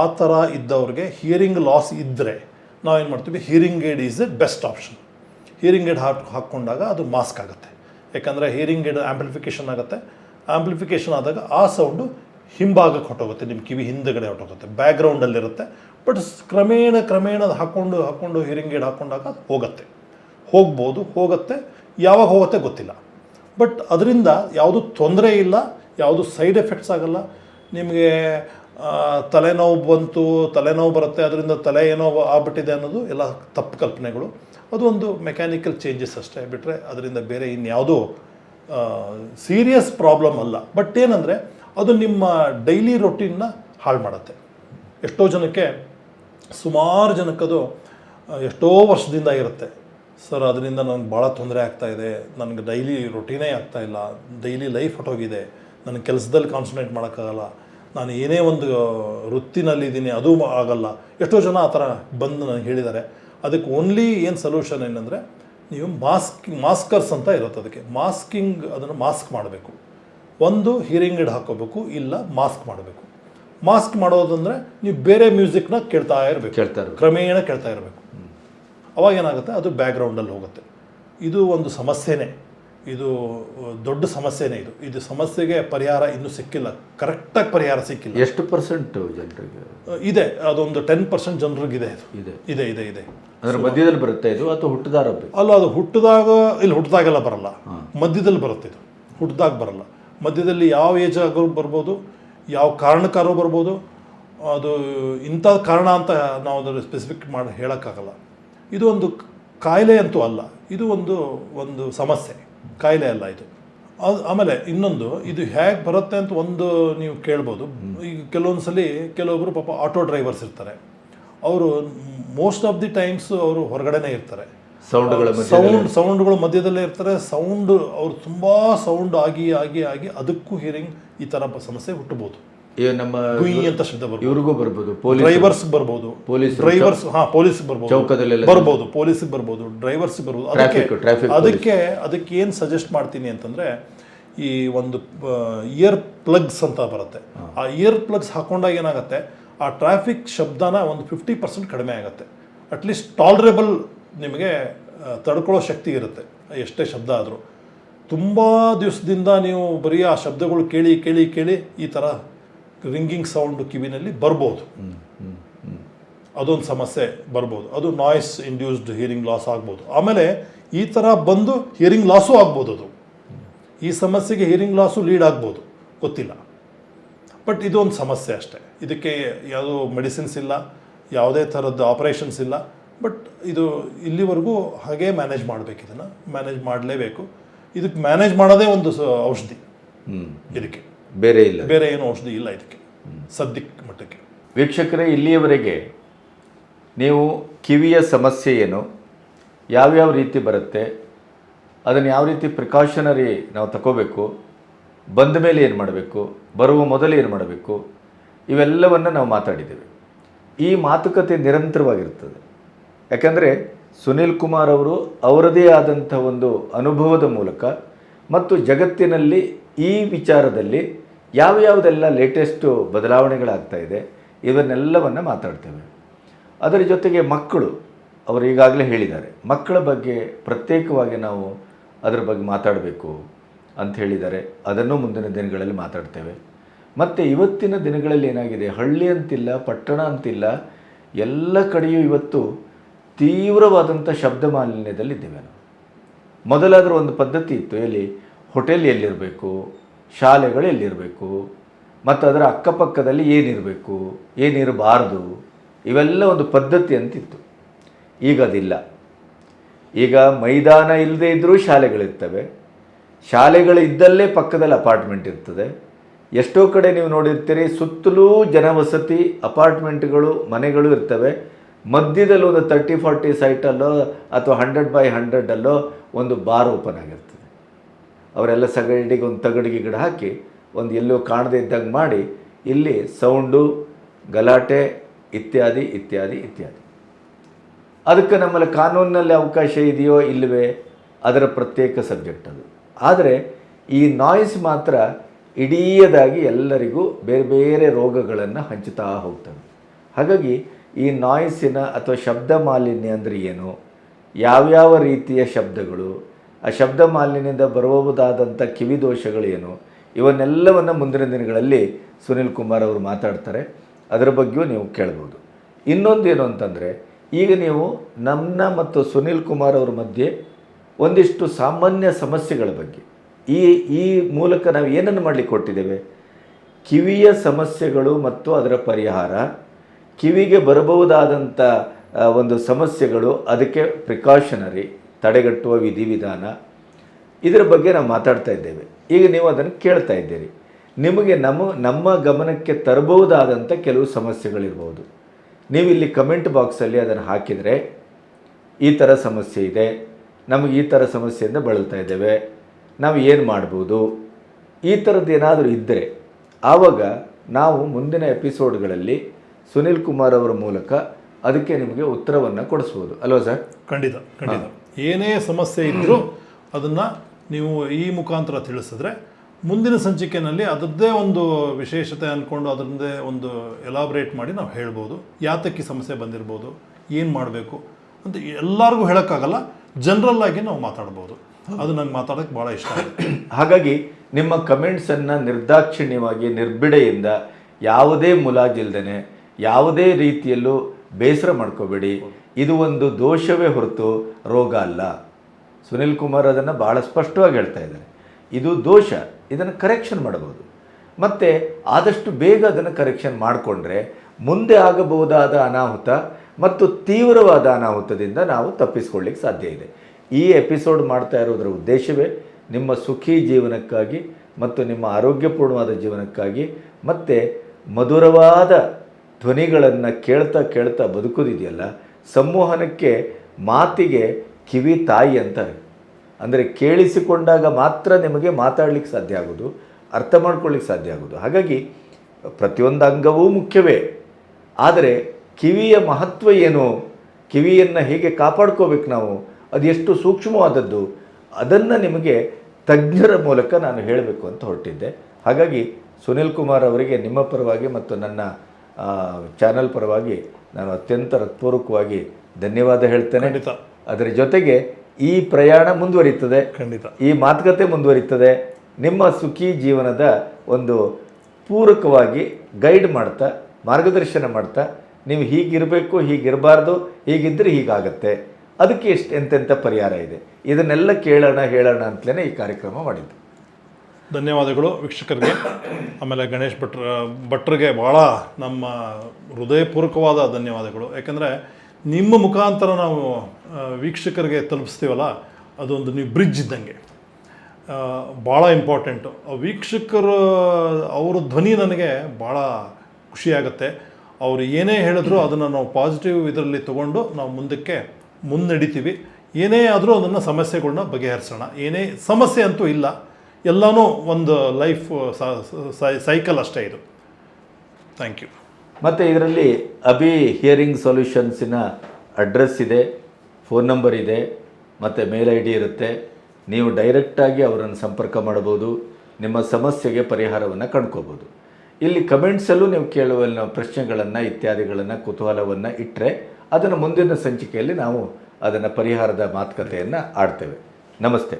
ಆ ಥರ ಇದ್ದವ್ರಿಗೆ ಹಿಯರಿಂಗ್ ಲಾಸ್ ಇದ್ದರೆ ನಾವೇನು ಮಾಡ್ತೀವಿ? Hearing aid is a best option hearing aid ಹಾಕ್, ಹಾಕ್ಕೊಂಡಾಗ ಅದು ಮಾಸ್ಕ್ ಆಗುತ್ತೆ. ಯಾಕಂದರೆ ಹಿಯರಿಂಗ್ ಏಡ್ ಆ್ಯಂಪ್ಲಿಫಿಕೇಷನ್ ಆಗುತ್ತೆ. ಆ್ಯಂಪ್ಲಿಫಿಕೇಷನ್ ಆದಾಗ ಆ ಸೌಂಡು ಹಿಂಭಾಗಕ್ಕೆ ಹೊಟ್ಟೋಗುತ್ತೆ ನಿಮ್ಮ ಕಿವಿ ಹಿಂದುಗಡೆ ಹೊಟ್ಟೋಗುತ್ತೆ ಬ್ಯಾಕ್ಗ್ರೌಂಡಲ್ಲಿರುತ್ತೆ ಬಟ್ ಕ್ರಮೇಣ ಕ್ರಮೇಣ ಅದು ಹಾಕ್ಕೊಂಡು ಹಾಕ್ಕೊಂಡು ಹಿಯರಿಂಗ್ ಏಡ್ ಹಾಕ್ಕೊಂಡಾಗ ಹೋಗುತ್ತೆ. ಹೋಗ್ಬೋದು, ಹೋಗುತ್ತೆ, ಯಾವಾಗ ಹೋಗುತ್ತೆ ಗೊತ್ತಿಲ್ಲ. ಬಟ್ ಅದರಿಂದ ಯಾವುದು ತೊಂದರೆ ಇಲ್ಲ, ಯಾವುದು ಸೈಡ್ ಎಫೆಕ್ಟ್ಸ್ ಆಗಲ್ಲ. ನಿಮಗೆ ತಲೆನೋವು ಬಂತು, ತಲೆನೋವು ಬರುತ್ತೆ, ಅದರಿಂದ ತಲೆ ಏನೋ ಆಗ್ಬಿಟ್ಟಿದೆ ಅನ್ನೋದು ಎಲ್ಲ ತಪ್ಪು ಕಲ್ಪನೆಗಳು. ಅದು ಒಂದು ಮೆಕ್ಯಾನಿಕಲ್ ಚೇಂಜಸ್ ಅಷ್ಟೇ. ಬಿಟ್ಟರೆ ಅದರಿಂದ ಬೇರೆ ಇನ್ಯಾವುದೂ ಸೀರಿಯಸ್ ಪ್ರಾಬ್ಲಮ್ ಅಲ್ಲ. ಬಟ್ ಏನಂದರೆ ಅದು ನಿಮ್ಮ ಡೈಲಿ ರೊಟೀನ್ನ ಹಾಳು ಮಾಡುತ್ತೆ. ಎಷ್ಟೋ ಜನಕ್ಕೆ ಸುಮಾರು ಜನಕ್ಕದು ಎಷ್ಟೋ ವರ್ಷದಿಂದ ಇರುತ್ತೆ. ಸರ್, ಅದರಿಂದ ನನಗೆ ಭಾಳ ತೊಂದರೆ ಆಗ್ತಾ ಇದೆ. ನನಗೆ ಡೈಲಿ ರೊಟೀನೇ ಆಗ್ತಾ ಇಲ್ಲ. ಡೈಲಿ ಲೈಫ್ ಹೊಟ್ಟೋಗಿದೆ ನನಗೆ ಕೆಲಸದಲ್ಲಿ ಕಾನ್ಸಂಟ್ರೇಟ್ ಮಾಡೋಕ್ಕಾಗಲ್ಲ. ನಾನು ಏನೇ ಒಂದು ವೃತ್ತಿನಲ್ಲಿದ್ದೀನಿ, ಅದು ಆಗಲ್ಲ. ಎಷ್ಟೋ ಜನ ಆ ಥರ ಬಂದು ನನಗೆ ಹೇಳಿದ್ದಾರೆ. ಅದಕ್ಕೆ ಓನ್ಲಿ ಏನು ಸೊಲ್ಯೂಷನ್ ಏನಂದರೆ, ನೀವು ಮಾಸ್ಕ್ ಮಾಸ್ಕರ್ಸ್ ಅಂತ ಇರುತ್ತೆ ಅದಕ್ಕೆ. ಮಾಸ್ಕಿಂಗ್ ಅದನ್ನು ಮಾಸ್ಕ್ ಮಾಡಬೇಕು. ಒಂದು ಹಿಯರಿಂಗ್ ಏಡ್ ಹಾಕೋಬೇಕು ಇಲ್ಲ ಮಾಸ್ಕ್ ಮಾಡಬೇಕು. ಮಾಸ್ಕ್ ಮಾಡೋದಂದರೆ ನೀವು ಬೇರೆ ಮ್ಯೂಸಿಕ್ನ ಕೇಳ್ತಾ ಇರಬೇಕು. ಕೇಳ್ತಾ ಇರಬೇಕು. ಕ್ರಮೇಣ ಕೇಳ್ತಾ ಇರಬೇಕು. ಅವಾಗ ಏನಾಗುತ್ತೆ? ಅದು ಬ್ಯಾಕ್ಗ್ರೌಂಡಲ್ಲಿ ಹೋಗುತ್ತೆ. ಇದು ಒಂದು ಸಮಸ್ಯೆನೇ. ಇದು ದೊಡ್ಡ ಸಮಸ್ಯೆನೇ ಇದು. ಇದು ಸಮಸ್ಯೆಗೆ ಪರಿಹಾರ ಇನ್ನೂ ಸಿಕ್ಕಿಲ್ಲ. ಕರೆಕ್ಟಾಗಿ ಪರಿಹಾರ ಸಿಕ್ಕಿಲ್ಲ. ಎಷ್ಟು ಪರ್ಸೆಂಟ್ ಜನರಿಗೆ? ಇದೆ. ಅದೊಂದು ಟೆನ್ ಪರ್ಸೆಂಟ್ ಜನರಿಗಿದೆ ಇದು. ಇದೆ. ಇದೆ ಇದೆ ಇದೆ. ಅದರ ಮಧ್ಯದಲ್ಲಿ ಬರುತ್ತೆ ಇದು ಅಥವಾ ಹುಟ್ಟದಾರ ಅಲ್ಲ ಅದು ಹುಟ್ಟಿದಾಗ ಇಲ್ಲಿ ಹುಟ್ಟಿದಾಗೆಲ್ಲ ಬರಲ್ಲ. ಮಧ್ಯದಲ್ಲಿ ಬರುತ್ತೆ ಇದು. ಹುಟ್ಟಿದಾಗ ಬರಲ್ಲ. ಮಧ್ಯದಲ್ಲಿ ಯಾವ ಏಜ್ ಆಗೋ ಬರ್ಬೋದು, ಯಾವ ಕಾರಣಕ್ಕಾರೋ ಬರ್ಬೋದು, ಅದು ಇಂಥ ಕಾರಣ ಅಂತ ನಾವು ಅದನ್ನು ಸ್ಪೆಸಿಫಿಕ್ ಮಾಡಿ, ಹೇಳೋಕ್ಕಾಗಲ್ಲ. ಇದು ಒಂದು ಕಾಯಿಲೆ ಅಂತೂ ಅಲ್ಲ, ಇದು ಒಂದು ಒಂದು ಸಮಸ್ಯೆ. ಕಾಯಿಲೆ ಅಲ್ಲ ಇದು. ಆಮೇಲೆ ಇನ್ನೊಂದು, ಇದು ಹೇಗೆ ಬರುತ್ತೆ ಅಂತ ಒಂದು ನೀವು ಕೇಳ್ಬೋದು. ಈಗ ಕೆಲವೊಂದು ಸಲ ಕೆಲವೊಬ್ಬರು ಪಾಪ ಆಟೋ ಡ್ರೈವರ್ಸ್ ಇರ್ತಾರೆ. ಅವರು ಮೋಸ್ಟ್ ಆಫ್ ದಿ ಟೈಮ್ಸ್ ಅವರು ಹೊರಗಡೆನೇ ಇರ್ತಾರೆ. ಸೌಂಡ್ಗಳ ಸೌಂಡ್ ಸೌಂಡ್ಗಳು ಮಧ್ಯದಲ್ಲೇ ಇರ್ತಾರೆ. ಸೌಂಡ್ ಅವ್ರು ತುಂಬ ಸೌಂಡ್ ಆಗಿ ಆಗಿ ಆಗಿ ಅದಕ್ಕೂ ಹಿಯರಿಂಗ್ ಈ ತರ ಸಮಸ್ಯೆ ಹುಟ್ಟಬಹುದು. ನಮ್ಮ ಅಂತ ಶಬ್ದ ಇವ್ರಿಗೂ ಬರ್ಬೋದು ಪೊಲೀಸ್ ಡ್ರೈವರ್ಸ್ ಬರ್ಬೋದು. ಪೊಲೀಸ್ ಡ್ರೈವರ್ಸ್ ಹಾ ಪೊಲೀಸ್ ಬರ್ಬೋದು. ಚೌಕದಲ್ಲಿ ಬರ್ಬೋದು ಪೊಲೀಸ್ ಬರ್ಬೋದು ಡ್ರೈವರ್ಸ್ ಬರ್ಬೋದು. ಅದಕ್ಕೆ ಅದಕ್ಕೆ ಅದಕ್ಕೆ ಏನು ಸಜೆಸ್ಟ್ ಮಾಡ್ತೀನಿ ಅಂತಂದ್ರೆ ಈ ಒಂದು ಇಯರ್ ಪ್ಲಗ್ಸ್ ಅಂತ ಬರುತ್ತೆ. ಆ ಇಯರ್ ಪ್ಲಗ್ಸ್ ಹಾಕೊಂಡಾಗ ಏನಾಗುತ್ತೆ? ಆ ಟ್ರಾಫಿಕ್ ಶಬ್ದನ ಒಂದು ಫಿಫ್ಟಿ ಪರ್ಸೆಂಟ್ ಕಡಿಮೆ ಆಗುತ್ತೆ. ಅಟ್ಲೀಸ್ಟ್ ಟಾಲರೇಬಲ್ ನಿಮಗೆ ತಡ್ಕೊಳ್ಳೋ ಶಕ್ತಿ ಇರುತ್ತೆ ಎಷ್ಟೇ ಶಬ್ದ ಆದರೂ. ತುಂಬ ದಿವಸದಿಂದ ನೀವು ಬರೀ ಆ ಶಬ್ದಗಳು ಕೇಳಿ ಕೇಳಿ ಕೇಳಿ ಈ ಥರ ರಿಂಗಿಂಗ್ ಸೌಂಡ್ ಕಿವಿನಲ್ಲಿ ಬರ್ಬೋದು. ಅದೊಂದು ಸಮಸ್ಯೆ ಬರ್ಬೋದು. ಅದು ನಾಯ್ಸ್ ಇಂಡ್ಯೂಸ್ಡ್ ಹಿಯರಿಂಗ್ ಲಾಸ್ ಆಗ್ಬೋದು. ಆಮೇಲೆ ಈ ಥರ ಬಂದು ಹಿಯರಿಂಗ್ ಲಾಸು ಆಗ್ಬೋದು ಅದು. ಈ ಸಮಸ್ಯೆಗೆ ಹಿಯರಿಂಗ್ ಲಾಸು ಲೀಡ್ ಆಗ್ಬೋದು. ಗೊತ್ತಿಲ್ಲ. ಬಟ್ ಇದೊಂದು ಸಮಸ್ಯೆ ಅಷ್ಟೇ. ಇದಕ್ಕೆ ಯಾವುದೋ ಮೆಡಿಸಿನ್ಸ್ ಇಲ್ಲ ಯಾವುದೇ ಥರದ್ದು ಆಪರೇಷನ್ಸ್ ಇಲ್ಲ. ಬಟ್ ಇದು ಇಲ್ಲಿವರೆಗೂ ಹಾಗೇ ಮ್ಯಾನೇಜ್ ಮಾಡಬೇಕು ಇದನ್ನು. ಮ್ಯಾನೇಜ್ ಮಾಡಲೇಬೇಕು. ಇದಕ್ಕೆ ಮ್ಯಾನೇಜ್ ಮಾಡೋದೇ ಒಂದು ಸ- ಔಷಧಿ. ಇದಕ್ಕೆ. ಬೇರೆ ಇಲ್ಲ. ಬೇರೆ ಏನು ಔಷಧಿ ಇಲ್ಲ ಇದಕ್ಕೆ. ಸದ್ಯಕ್ಕೆ ಮಟ್ಟಕ್ಕೆ. ವೀಕ್ಷಕರೇ ಇಲ್ಲಿಯವರೆಗೆ ನೀವು ಕಿವಿಯ ಸಮಸ್ಯೆ ಏನು ಯಾವ್ಯಾವ ರೀತಿ ಬರುತ್ತೆ ಅದನ್ನು ಯಾವ ರೀತಿ ಪ್ರಿಕಾಷನರಿ ನಾವು ತಗೋಬೇಕು ಬಂದ ಮೇಲೆ ಏನು ಮಾಡಬೇಕು ಬರುವ ಮೊದಲು ಏನು ಮಾಡಬೇಕು ಇವೆಲ್ಲವನ್ನು ನಾವು ಮಾತಾಡಿದ್ದೇವೆ. ಈ ಮಾತುಕತೆ ನಿರಂತರವಾಗಿರ್ತದೆ. ಯಾಕಂದರೆ ಸುನಿಲ್ ಕುಮಾರ್ ಅವರು ಅವರದೇ ಆದಂಥ ಒಂದು ಅನುಭವದ ಮೂಲಕ ಮತ್ತು ಜಗತ್ತಿನಲ್ಲಿ ಈ ವಿಚಾರದಲ್ಲಿ ಯಾವ ಯಾವುದೆಲ್ಲ ಲೇಟೆಸ್ಟು ಬದಲಾವಣೆಗಳಾಗ್ತಾ ಇದೆ, ಇವನ್ನೆಲ್ಲವನ್ನು ಮಾತಾಡ್ತೇವೆ. ಅದರ ಜೊತೆಗೆ ಮಕ್ಕಳು, ಅವರು ಈಗಾಗಲೇ ಹೇಳಿದ್ದಾರೆ. ಮಕ್ಕಳ ಬಗ್ಗೆ ಪ್ರತ್ಯೇಕವಾಗಿ ನಾವು ಅದರ ಬಗ್ಗೆ ಮಾತಾಡಬೇಕು ಅಂತ ಹೇಳಿದ್ದಾರೆ. ಅದನ್ನು ಮುಂದಿನ ದಿನಗಳಲ್ಲಿ ಮಾತಾಡ್ತೇವೆ. ಮತ್ತು ಇವತ್ತಿನ ದಿನಗಳಲ್ಲಿ ಏನಾಗಿದೆ? ಹಳ್ಳಿ ಅಂತಿಲ್ಲ, ಪಟ್ಟಣ ಅಂತಿಲ್ಲ, ಎಲ್ಲ ಕಡೆಯೂ ಇವತ್ತು ತೀವ್ರವಾದಂಥ ಶಬ್ದ ಮಾಲಿನ್ಯದಲ್ಲಿದ್ದೇವೆ ನಾವು. ಮೊದಲಾದರೂ ಒಂದು ಪದ್ಧತಿ ಇತ್ತು, ಎಲ್ಲಿ ಹೋಟೆಲ್ ಎಲ್ಲಿರಬೇಕು, ಶಾಲೆಗಳು ಎಲ್ಲಿರಬೇಕು, ಮತ್ತು ಅದರ ಅಕ್ಕಪಕ್ಕದಲ್ಲಿ ಏನಿರಬೇಕು, ಏನಿರಬಾರ್ದು, ಇವೆಲ್ಲ ಒಂದು ಪದ್ಧತಿ ಅಂತಿತ್ತು. ಈಗ ಅದಿಲ್ಲ. ಈಗ ಮೈದಾನ ಇಲ್ಲದೇ ಇದ್ದರೂ ಶಾಲೆಗಳಿರ್ತವೆ. ಶಾಲೆಗಳು ಇದ್ದಲ್ಲೇ ಪಕ್ಕದಲ್ಲಿ ಅಪಾರ್ಟ್ಮೆಂಟ್ ಇರ್ತದೆ. ಎಷ್ಟೋ ಕಡೆ ನೀವು ನೋಡಿರ್ತೀರಿ, ಸುತ್ತಲೂ ಜನವಸತಿ, ಅಪಾರ್ಟ್ಮೆಂಟ್ಗಳು, ಮನೆಗಳು ಇರ್ತವೆ. ಮಧ್ಯದಲ್ಲಿ ಒಂದು ತರ್ಟಿ ಫಾರ್ಟಿ ಸೈಟಲ್ಲೋ ಅಥವಾ ಹಂಡ್ರೆಡ್ ಬೈ ಹಂಡ್ರೆಡಲ್ಲೋ ಒಂದು ಬಾರ್ ಓಪನ್ ಆಗಿರ್ತದೆ. ಅವರೆಲ್ಲ ಸಗಡಿಗೆ ಒಂದು ತಗಡಿಗೆ ಗಿಡ ಹಾಕಿ ಒಂದು ಎಲ್ಲೋ ಕಾಣದೇ ಇದ್ದಂಗೆ ಮಾಡಿ ಇಲ್ಲಿ ಸೌಂಡು, ಗಲಾಟೆ ಇತ್ಯಾದಿ ಇತ್ಯಾದಿ ಇತ್ಯಾದಿ. ಅದಕ್ಕೆ ನಮ್ಮಲ್ಲಿ ಕಾನೂನಿನಲ್ಲಿ ಅವಕಾಶ ಇದೆಯೋ ಇಲ್ಲವೇ ಅದರ ಪ್ರತ್ಯೇಕ ಸಬ್ಜೆಕ್ಟ್ ಅದು. ಆದರೆ ಈ ನಾಯ್ಸ್ ಮಾತ್ರ ಇಡೀಯದಾಗಿ ಎಲ್ಲರಿಗೂ ಬೇರೆ ಬೇರೆ ರೋಗಗಳನ್ನು ಹಂಚುತ್ತಾ ಹೋಗ್ತವೆ ಹಾಗಾಗಿ ಈ ನಾಯ್ಸಿನ ಅಥವಾ ಶಬ್ದ ಮಾಲಿನ್ಯ ಅಂದರೆ ಏನು? ಯಾವ್ಯಾವ ರೀತಿಯ ಶಬ್ದಗಳು? ಆ ಶಬ್ದ ಮಾಲಿನ್ಯದಿಂದ ಬರಬಹುದಾದಂಥ ಕಿವಿ ದೋಷಗಳೇನು ಇವನ್ನೆಲ್ಲವನ್ನು ಮುಂದಿನ ದಿನಗಳಲ್ಲಿ ಸುನಿಲ್ ಕುಮಾರ್ ಅವರು ಮಾತಾಡ್ತಾರೆ. ಅದರ ಬಗ್ಗೆಯೂ ನೀವು ಕೇಳ್ಬೋದು. ಇನ್ನೊಂದೇನು ಅಂತಂದರೆ, ಈಗ ನೀವು ನಮ್ಮ ಮತ್ತು ಸುನಿಲ್ ಕುಮಾರ್ ಅವ್ರ ಮಧ್ಯೆ ಒಂದಿಷ್ಟು ಸಾಮಾನ್ಯ ಸಮಸ್ಯೆಗಳ ಬಗ್ಗೆ. ಈ ಈ ಮೂಲಕ ನಾವು ಏನನ್ನು ಮಾಡಲಿಕ್ಕೆ ಕೊಟ್ಟಿದ್ದೇವೆ? ಕಿವಿಯ ಸಮಸ್ಯೆಗಳು ಮತ್ತು ಅದರ ಪರಿಹಾರ ಕಿವಿಗೆ ಬರಬಹುದಾದಂಥ ಒಂದು ಸಮಸ್ಯೆಗಳು ಅದಕ್ಕೆ ಪ್ರಿಕಾಷನರಿ ತಡೆಗಟ್ಟುವ ವಿಧಿವಿಧಾನ. ಇದರ ಬಗ್ಗೆ ನಾವು ಮಾತಾಡ್ತಾ ಇದ್ದೇವೆ. ಈಗ ನೀವು ಅದನ್ನು ಕೇಳ್ತಾ ಇದ್ದೀರಿ. ನಿಮಗೆ ನಮ್ಮ ನಮ್ಮ ಗಮನಕ್ಕೆ ತರಬಹುದಾದಂಥ ಕೆಲವು ಸಮಸ್ಯೆಗಳಿರ್ಬೋದು. ನೀವು ಇಲ್ಲಿ ಕಮೆಂಟ್ ಬಾಕ್ಸಲ್ಲಿ ಅದನ್ನು ಹಾಕಿದರೆ ಈ ಥರ ಸಮಸ್ಯೆ ಇದೆ, ನಮಗೆ ಈ ಥರ ಸಮಸ್ಯೆಯಿಂದ ಬಳಲ್ತಾ ಇದ್ದೇವೆ, ನಾವು ಏನು ಮಾಡ್ಬೋದು, ಈ ಥರದ್ದು ಏನಾದರೂ ಇದ್ದರೆ ಆವಾಗ ನಾವು ಮುಂದಿನ ಎಪಿಸೋಡ್ಗಳಲ್ಲಿ ಸುನಿಲ್ ಕುಮಾರ್ ಅವರ ಮೂಲಕ ಅದಕ್ಕೆ ನಿಮಗೆ ಉತ್ತರವನ್ನು ಕೊಡಿಸ್ಬೋದು ಅಲ್ವಾ ಸರ್? ಖಂಡಿತ ಖಂಡಿತ. ಏನೇ ಸಮಸ್ಯೆ ಇದ್ದರೂ ಅದನ್ನು ನೀವು ಈ ಮುಖಾಂತರ ತಿಳಿಸಿದ್ರೆ ಮುಂದಿನ ಸಂಚಿಕೆಯಲ್ಲಿ ಅದರದ್ದೇ ಒಂದು ವಿಶೇಷತೆ ಅಂದ್ಕೊಂಡು ಅದರದ್ದೇ ಒಂದು ಎಲಾಬ್ರೇಟ್ ಮಾಡಿ ನಾವು ಹೇಳ್ಬೋದು. ಯಾತಕ್ಕೆ ಸಮಸ್ಯೆ ಬಂದಿರ್ಬೋದು ಏನು ಮಾಡಬೇಕು ಅಂತ ಎಲ್ಲರಿಗೂ ಹೇಳೋಕ್ಕಾಗಲ್ಲ ಜನರಲ್ ಆಗಿ ನಾವು ಮಾತಾಡ್ಬೋದು. ಅದು ನಂಗೆ ಮಾತಾಡೋಕ್ಕೆ ಭಾಳ ಇಷ್ಟ <coughs> ಹಾಗಾಗಿ ನಿಮ್ಮ ಕಮೆಂಟ್ಸನ್ನು ನಿರ್ದಾಕ್ಷಿಣ್ಯವಾಗಿ ನಿರ್ಬಿಡೆಯಿಂದ ಯಾವುದೇ ಮುಲಾಜಿಲ್ದೇನೆ ಯಾವುದೇ ರೀತಿಯಲ್ಲೂ ಬೇಸರ ಮಾಡ್ಕೋಬೇಡಿ. ಇದು ಒಂದು ದೋಷವೇ ಹೊರತು ರೋಗ ಅಲ್ಲ. ಸುನಿಲ್ ಕುಮಾರ್ ಅದನ್ನು ಭಾಳ ಸ್ಪಷ್ಟವಾಗಿ ಹೇಳ್ತಾ ಇದ್ದಾರೆ. ಇದು ದೋಷ. ಇದನ್ನು ಕರೆಕ್ಷನ್ ಮಾಡಬಹುದು ಮತ್ತು ಆದಷ್ಟು ಬೇಗ ಅದನ್ನು ಕರೆಕ್ಷನ್ ಮಾಡಿಕೊಂಡ್ರೆ ಮುಂದೆ ಆಗಬಹುದಾದ ಅನಾಹುತ ಮತ್ತು ತೀವ್ರವಾದ ಅನಾಹುತದಿಂದ ನಾವು ತಪ್ಪಿಸ್ಕೊಳ್ಳಿಕ್ಕೆ ಸಾಧ್ಯ ಇದೆ. ಈ ಎಪಿಸೋಡ್ ಮಾಡ್ತಾ ಇರೋದರ ಉದ್ದೇಶವೇ ನಿಮ್ಮ ಸುಖಿ ಜೀವನಕ್ಕಾಗಿ ಮತ್ತು ನಿಮ್ಮ ಆರೋಗ್ಯಪೂರ್ಣವಾದ ಜೀವನಕ್ಕಾಗಿ ಮತ್ತು ಮಧುರವಾದ ಧ್ವನಿಗಳನ್ನು ಕೇಳ್ತಾ ಕೇಳ್ತಾ ಬದುಕೋದಿದೆಯಲ್ಲ ಸಂವಹನಕ್ಕೆ ಮಾತಿಗೆ ಕಿವಿ ತಾಯಿ ಅಂತಾರೆ. ಅಂದರೆ ಕೇಳಿಸಿಕೊಂಡಾಗ ಮಾತ್ರ ನಿಮಗೆ ಮಾತಾಡಲಿಕ್ಕೆ ಸಾಧ್ಯ ಆಗೋದು, ಅರ್ಥ ಮಾಡ್ಕೊಳ್ಳಿಕ್ಕೆ ಸಾಧ್ಯ ಆಗೋದು. ಹಾಗಾಗಿ ಪ್ರತಿಯೊಂದು ಅಂಗವೂ ಮುಖ್ಯವೇ. ಆದರೆ ಕಿವಿಯ ಮಹತ್ವ ಏನು? ಕಿವಿಯನ್ನು ಹೇಗೆ ಕಾಪಾಡ್ಕೋಬೇಕು ನಾವು? ಅದು ಎಷ್ಟು ಸೂಕ್ಷ್ಮವಾದದ್ದು? ಅದನ್ನು ನಿಮಗೆ ತಜ್ಞರ ಮೂಲಕ ನಾನು ಹೇಳಬೇಕು ಅಂತ ಹೊರಟಿದ್ದೆ. ಹಾಗಾಗಿ ಸುನಿಲ್ ಕುಮಾರ್ ಅವರಿಗೆ ನಿಮ್ಮ ಪರವಾಗಿ ಮತ್ತು ನನ್ನ ಚಾನಲ್ ಪರವಾಗಿ ನಾನು ಅತ್ಯಂತ ಹೃತ್ಪೂರ್ವಕವಾಗಿ ಧನ್ಯವಾದ ಹೇಳ್ತೇನೆ. ಅದರ ಜೊತೆಗೆ ಈ ಪ್ರಯಾಣ ಮುಂದುವರಿಯುತ್ತದೆ. ಖಂಡಿತ. ಈ ಮಾತುಕತೆ ಮುಂದುವರಿಯುತ್ತದೆ. ನಿಮ್ಮ ಸುಖಿ ಜೀವನದ ಒಂದು ಪೂರಕವಾಗಿ ಗೈಡ್ ಮಾಡ್ತಾ ಮಾರ್ಗದರ್ಶನ ಮಾಡ್ತಾ ನೀವು ಹೀಗಿರಬೇಕು ಹೀಗಿರಬಾರ್ದು ಹೀಗಿದ್ದರೆ ಹೀಗಾಗತ್ತೆ. ಅದಕ್ಕೆ ಎಷ್ಟು ಎಂತೆಂಥ ಪರಿಹಾರ ಇದೆ. ಇದನ್ನೆಲ್ಲ ಕೇಳೋಣ ಹೇಳೋಣ ಅಂತಲೇ ಈ ಕಾರ್ಯಕ್ರಮ ಮಾಡಿದ್ದು. ಧನ್ಯವಾದಗಳು ವೀಕ್ಷಕರಿಗೆ. ಆಮೇಲೆ ಗಣೇಶ್ ಭಟ್ರ ಭಟ್ರಿಗೆ ಭಾಳ ನಮ್ಮ ಹೃದಯಪೂರ್ವಕವಾದ ಧನ್ಯವಾದಗಳು. ಯಾಕಂದರೆ ನಿಮ್ಮ ಮುಖಾಂತರ ನಾವು ವೀಕ್ಷಕರಿಗೆ ತಲುಪಿಸ್ತೀವಲ್ಲ, ಅದೊಂದು ನೀವು ಬ್ರಿಡ್ಜ್ ಇದ್ದಂಗೆ. ಭಾಳ ಇಂಪಾರ್ಟೆಂಟು. ವೀಕ್ಷಕರು, ಅವ್ರ ಧ್ವನಿ ನನಗೆ ಭಾಳ ಖುಷಿಯಾಗುತ್ತೆ. ಅವರು ಏನೇ ಹೇಳಿದ್ರು ಅದನ್ನು ನಾವು ಪಾಸಿಟಿವ್ ಇದರಲ್ಲಿ ತೊಗೊಂಡು ನಾವು ಮುಂದಕ್ಕೆ ಮುನ್ನಡಿತೀವಿ. ಏನೇ ಆದರೂ ಅದನ್ನು ಸಮಸ್ಯೆಗಳನ್ನ ಬಗೆಹರಿಸೋಣ. ಏನೇ ಸಮಸ್ಯೆ ಅಂತೂ ಇಲ್ಲ. ಎಲ್ಲನೂ ಒಂದು ಲೈಫ್ ಸೈಕಲ್ ಅಷ್ಟೇ ಇದು. ಥ್ಯಾಂಕ್ ಯು ಮತ್ತು ಇದರಲ್ಲಿ ಅಭಿ ಹಿಯರಿಂಗ್ ಸೊಲ್ಯೂಷನ್ಸಿನ ಅಡ್ರೆಸ್ ಇದೆ ಫೋನ್ ನಂಬರ್ ಇದೆ, ಮತ್ತು ಮೇಲ್ ಐ ಡಿ ಇರುತ್ತೆ. ನೀವು ಡೈರೆಕ್ಟಾಗಿ ಅವರನ್ನು ಸಂಪರ್ಕ ಮಾಡ್ಬೋದು ನಿಮ್ಮ ಸಮಸ್ಯೆಗೆ ಪರಿಹಾರವನ್ನು ಕಂಡ್ಕೋಬೋದು ಇಲ್ಲಿ ಕಮೆಂಟ್ಸಲ್ಲೂ ನೀವು ಕೇಳುವ ಪ್ರಶ್ನೆಗಳನ್ನು, ಇತ್ಯಾದಿಗಳನ್ನು, ಕುತೂಹಲವನ್ನು ಇಟ್ಟರೆ ಅದನ್ನು ಮುಂದಿನ ಸಂಚಿಕೆಯಲ್ಲಿ ನಾವು ಅದನ್ನು ಪರಿಹಾರದ ಮಾತುಕತೆಯನ್ನು ಆಡ್ತೇವೆ. ನಮಸ್ತೆ.